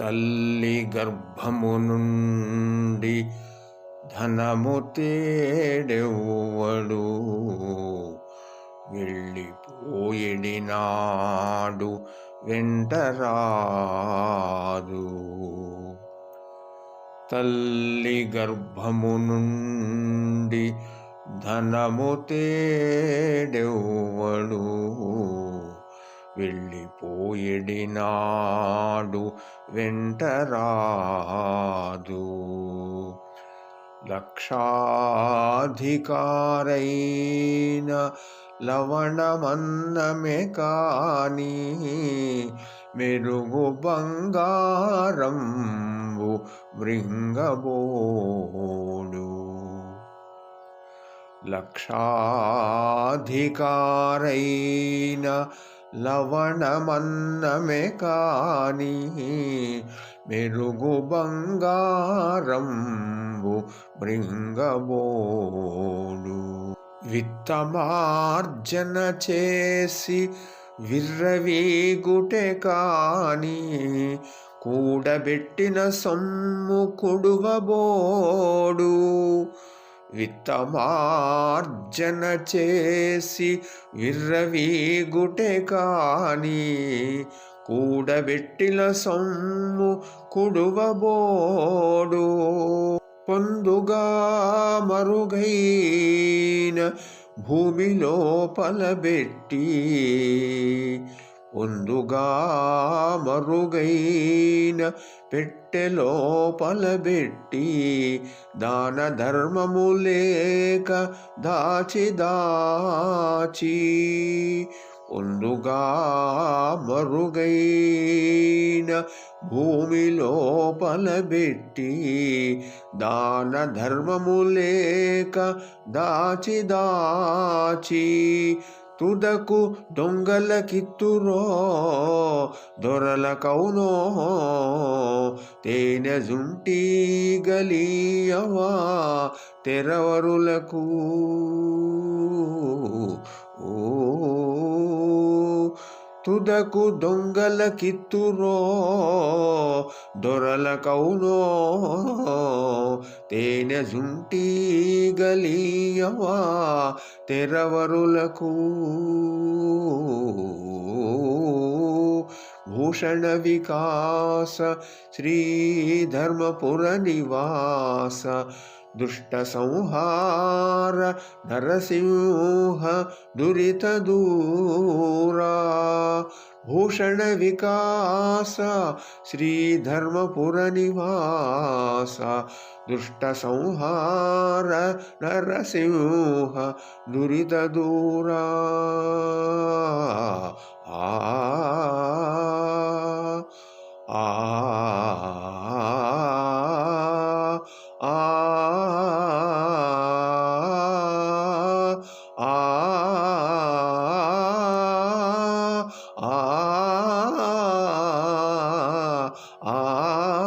తల్లి గర్భము నుండి ధనము తేడెవ్వడు. వెళ్ళిపోయినాడు వెంటరాదు. తల్లి గర్భము నుండి ధనము తేడెవ్వడు. వెళ్ళిపోయేడినాడు వెంటరాదు. లక్షాధికారైన లవణమన్నమే కానీ మెరుగు బంగారంబు మృంగబోడు. లక్షాధికారైన లవణమన్నమే కాని మెరుగు బంగారంబు మృంగబోడు విత్తమార్జన చేసి విర్రవీగుటె కాని కూడబెట్టిన సొమ్ము కొడువబోడు. విత్తమార్జన చేసి విర్రవీగుటె కాని కూడబెట్టిన సొమ్ము కుడువబోడు. పొందుగా మరుగైన భూమి లోపలబెట్టి ఉందుగా మరుగైన పెట్టె లోపలబెట్టి దాన ధర్మము లేక దాచి దాచి పొందుగా మరుగైన భూమి లోపలబెట్టి దాన ధర్మము లేక దాచి దాచి తుదకు దొంగల కిత్తురో దొరల కౌనో తేనె జుంటి గలీయవా తెరవరులకు ఓ తుదకు దొంగల కిత్తురో దొరల కౌనో తేనె జుంటి గలీయవా తెరవరులకు. భూషణ వికాస శ్రీ ధర్మపుర నివాస दुष्टसंहार नरसिंह दुरितदूरा भूषणविकास श्रीधर्मपुरनिवास दुष्टसंहार नरसिंह दुरितदूरा आ आ, आ ah, ah, ah. ah